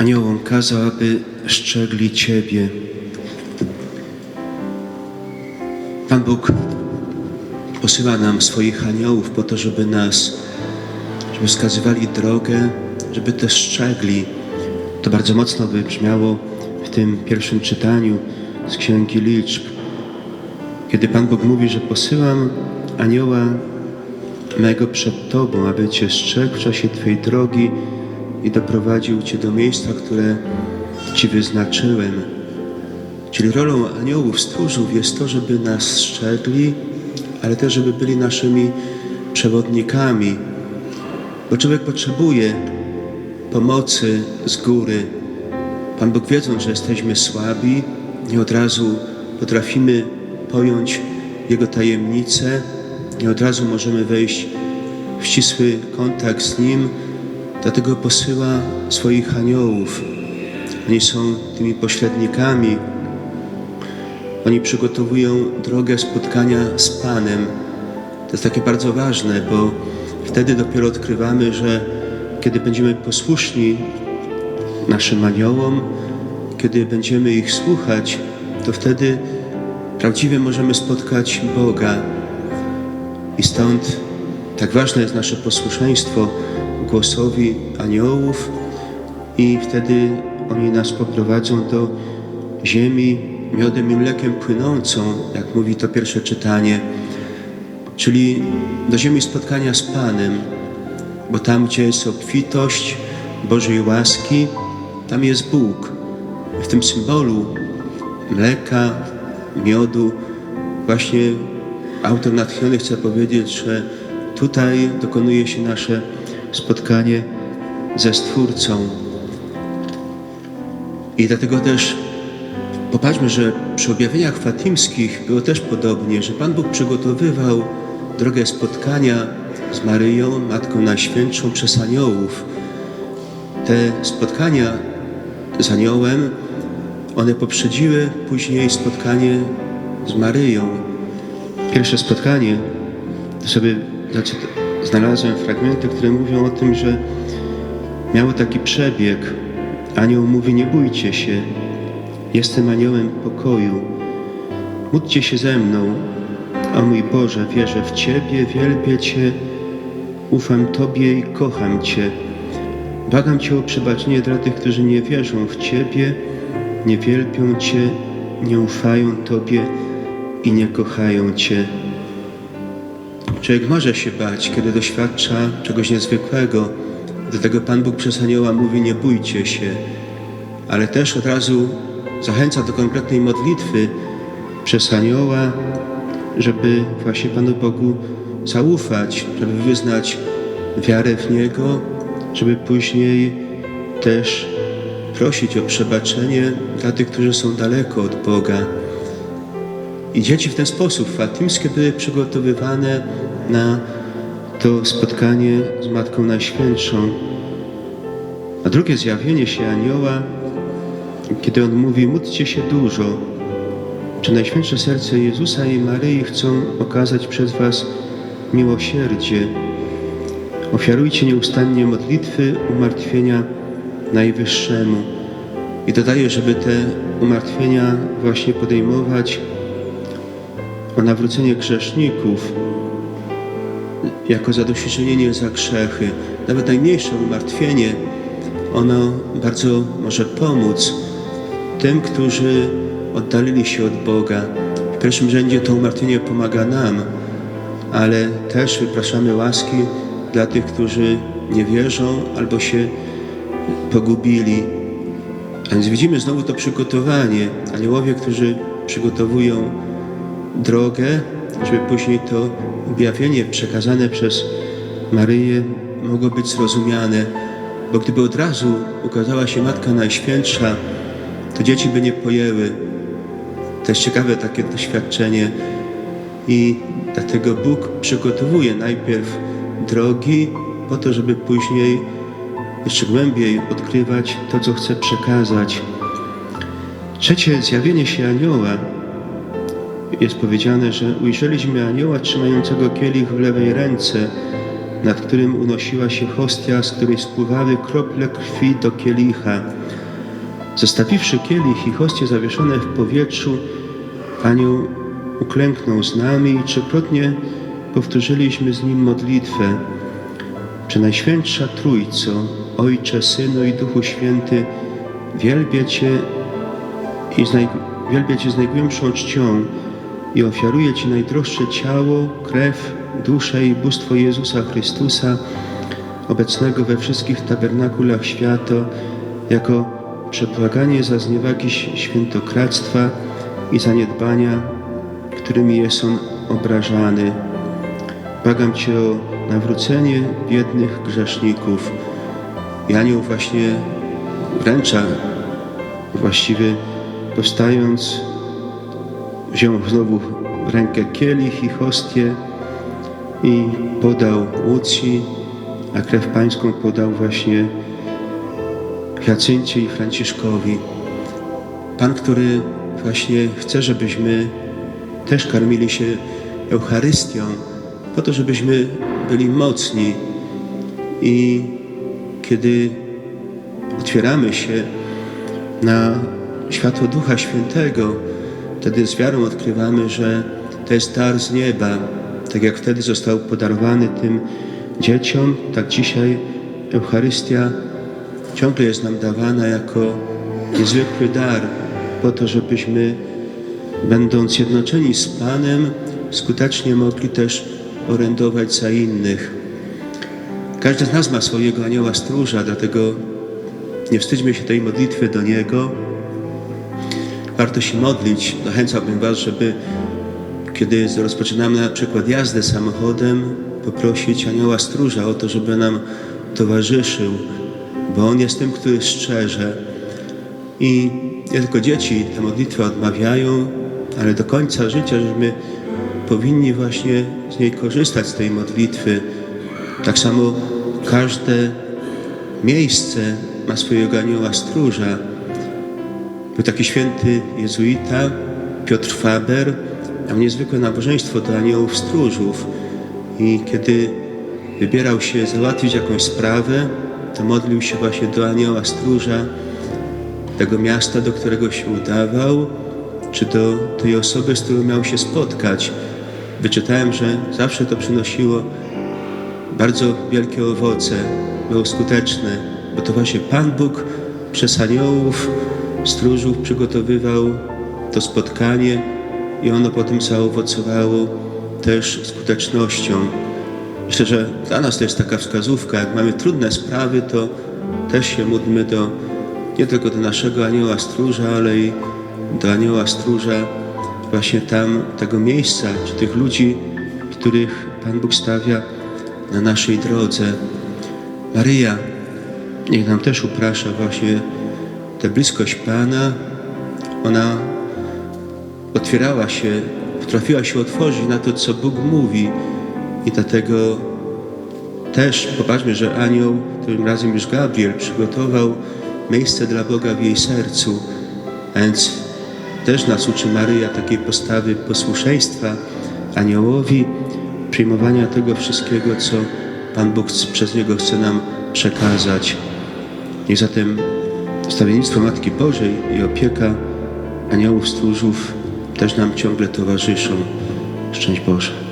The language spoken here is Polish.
Aniołom kazał, aby szczegli Ciebie. Pan Bóg posyła nam swoich aniołów po to, żeby nas, żeby wskazywali drogę, żeby też szczegli. To bardzo mocno wybrzmiało w tym pierwszym czytaniu z Księgi Liczb, kiedy Pan Bóg mówi, że posyłam anioła mego przed Tobą, aby Cię strzegł w czasie Twojej drogi i doprowadził Cię do miejsca, które Ci wyznaczyłem. Czyli rolą aniołów, stróżów jest to, żeby nas strzegli, ale też, żeby byli naszymi przewodnikami. Bo człowiek potrzebuje pomocy z góry. Pan Bóg wiedząc, że jesteśmy słabi, nie od razu potrafimy pojąć Jego tajemnice, nie od razu możemy wejść w ścisły kontakt z Nim, dlatego posyła swoich aniołów. Oni są tymi pośrednikami. Oni przygotowują drogę spotkania z Panem. To jest takie bardzo ważne, bo wtedy dopiero odkrywamy, że kiedy będziemy posłuszni naszym aniołom, kiedy będziemy ich słuchać, to wtedy prawdziwie możemy spotkać Boga. I stąd tak ważne jest nasze posłuszeństwo głosowi aniołów i wtedy oni nas poprowadzą do ziemi miodem i mlekiem płynącą, jak mówi to pierwsze czytanie, czyli do ziemi spotkania z Panem, bo tam, gdzie jest obfitość Bożej łaski, tam jest Bóg. W tym symbolu mleka, miodu, właśnie autor natchniony chce powiedzieć, że tutaj dokonuje się nasze spotkanie ze Stwórcą. I dlatego też popatrzmy, że przy objawieniach fatimskich było też podobnie, że Pan Bóg przygotowywał drogę spotkania z Maryją, Matką Najświętszą przez aniołów. Te spotkania z aniołem, one poprzedziły później spotkanie z Maryją. Pierwsze spotkanie, to sobie znalazłem fragmenty, które mówią o tym, że miało taki przebieg. Anioł mówi, nie bójcie się, jestem aniołem pokoju. Módlcie się ze mną, o mój Boże, wierzę w Ciebie, wielbię Cię, ufam Tobie i kocham Cię. Błagam Cię o przebaczenie dla tych, którzy nie wierzą w Ciebie, nie wielbią Cię, nie ufają Tobie i nie kochają Cię. Człowiek może się bać, kiedy doświadcza czegoś niezwykłego. Dlatego Pan Bóg przez anioła mówi: Nie bójcie się, ale też od razu zachęca do konkretnej modlitwy przez anioła, żeby właśnie Panu Bogu zaufać, żeby wyznać wiarę w Niego, żeby później też prosić o przebaczenie dla tych, którzy są daleko od Boga. I dzieci w ten sposób fatimskie były przygotowywane na to spotkanie z Matką Najświętszą. A drugie zjawienie się anioła, kiedy on mówi: Módlcie się dużo. Czy Najświętsze Serce Jezusa i Maryi chcą okazać przez Was miłosierdzie? Ofiarujcie nieustannie modlitwy umartwienia Najwyższemu. I dodaje, żeby te umartwienia właśnie podejmować o nawrócenie grzeszników jako zadośćuczynienie za grzechy. Nawet najmniejsze umartwienie, ono bardzo może pomóc tym, którzy oddalili się od Boga. W pierwszym rzędzie to umartwienie pomaga nam, ale też wypraszamy łaski dla tych, którzy nie wierzą albo się pogubili. A więc widzimy znowu to przygotowanie. Aniołowie, którzy przygotowują drogę, żeby później to objawienie przekazane przez Maryję mogło być zrozumiane. Bo gdyby od razu ukazała się Matka Najświętsza, to dzieci by nie pojęły. To jest ciekawe takie doświadczenie. I dlatego Bóg przygotowuje najpierw drogi po to, żeby później jeszcze głębiej odkrywać to, co chce przekazać. Trzecie zjawienie się anioła jest powiedziane, że ujrzeliśmy anioła trzymającego kielich w lewej ręce, nad którym unosiła się hostia, z której spływały krople krwi do kielicha. Zostawiwszy kielich i hostie zawieszone w powietrzu, anioł uklęknął z nami i trzykrotnie powtórzyliśmy z nim modlitwę. Przenajświętsza Trójco, Ojcze, Synu i Duchu Święty, wielbię Cię i z naj... wielbię Cię z najgłębszą czcią i ofiaruję Ci najdroższe ciało, krew, duszę i bóstwo Jezusa Chrystusa, obecnego we wszystkich tabernakulach świata, jako przebłaganie za zniewagi świętokradztwa i zaniedbania, którymi jest On obrażany. Błagam Cię o nawrócenie biednych grzeszników. I anioł właśnie wręcza, właściwie powstając, wziął znowu w rękę kielich i hostię i podał Łucji, a krew pańską podał właśnie Hiacyncie i Franciszkowi. Pan, który właśnie chce, żebyśmy też karmili się Eucharystią, po to, żebyśmy byli mocni i kiedy otwieramy się na światło Ducha Świętego, wtedy z wiarą odkrywamy, że to jest dar z nieba. Tak jak wtedy został podarowany tym dzieciom, tak dzisiaj Eucharystia ciągle jest nam dawana jako niezwykły dar, po to, żebyśmy, będąc zjednoczeni z Panem, skutecznie mogli też orędować za innych. Każdy z nas ma swojego anioła stróża, dlatego nie wstydźmy się tej modlitwy do Niego. Warto się modlić. Zachęcałbym Was, żeby kiedy rozpoczynamy na przykład jazdę samochodem, poprosić anioła stróża o to, żeby nam towarzyszył, bo On jest tym, który strzeże. I nie tylko dzieci tę modlitwę odmawiają, ale do końca życia, że my powinni właśnie z niej korzystać, z tej modlitwy. Tak samo każde miejsce ma swojego anioła stróża. Był taki święty jezuita, Piotr Faber, miał niezwykłe nabożeństwo do aniołów stróżów. I kiedy wybierał się załatwić jakąś sprawę, to modlił się właśnie do anioła stróża tego miasta, do którego się udawał, czy do tej osoby, z którą miał się spotkać. Wyczytałem, że zawsze to przynosiło bardzo wielkie owoce, było skuteczne, bo to właśnie Pan Bóg przez aniołów, stróżów przygotowywał to spotkanie i ono potem zaowocowało też skutecznością. Myślę, że dla nas to jest taka wskazówka, jak mamy trudne sprawy, to też się módlmy do, nie tylko do naszego anioła stróża, ale i do anioła stróża właśnie tam, tego miejsca, czy tych ludzi, których Pan Bóg stawia na naszej drodze. Maryja, niech nam też uprasza właśnie tę bliskość Pana. Ona otwierała się, potrafiła się otworzyć na to, co Bóg mówi i dlatego też popatrzmy, że anioł, tym razem już Gabriel, przygotował miejsce dla Boga w jej sercu, więc też nas uczy Maryja takiej postawy posłuszeństwa aniołowi, przyjmowania tego wszystkiego, co Pan Bóg przez niego chce nam przekazać. Niech zatem stawiennictwo Matki Bożej i opieka aniołów stróżów też nam ciągle towarzyszą. Szczęść Boże.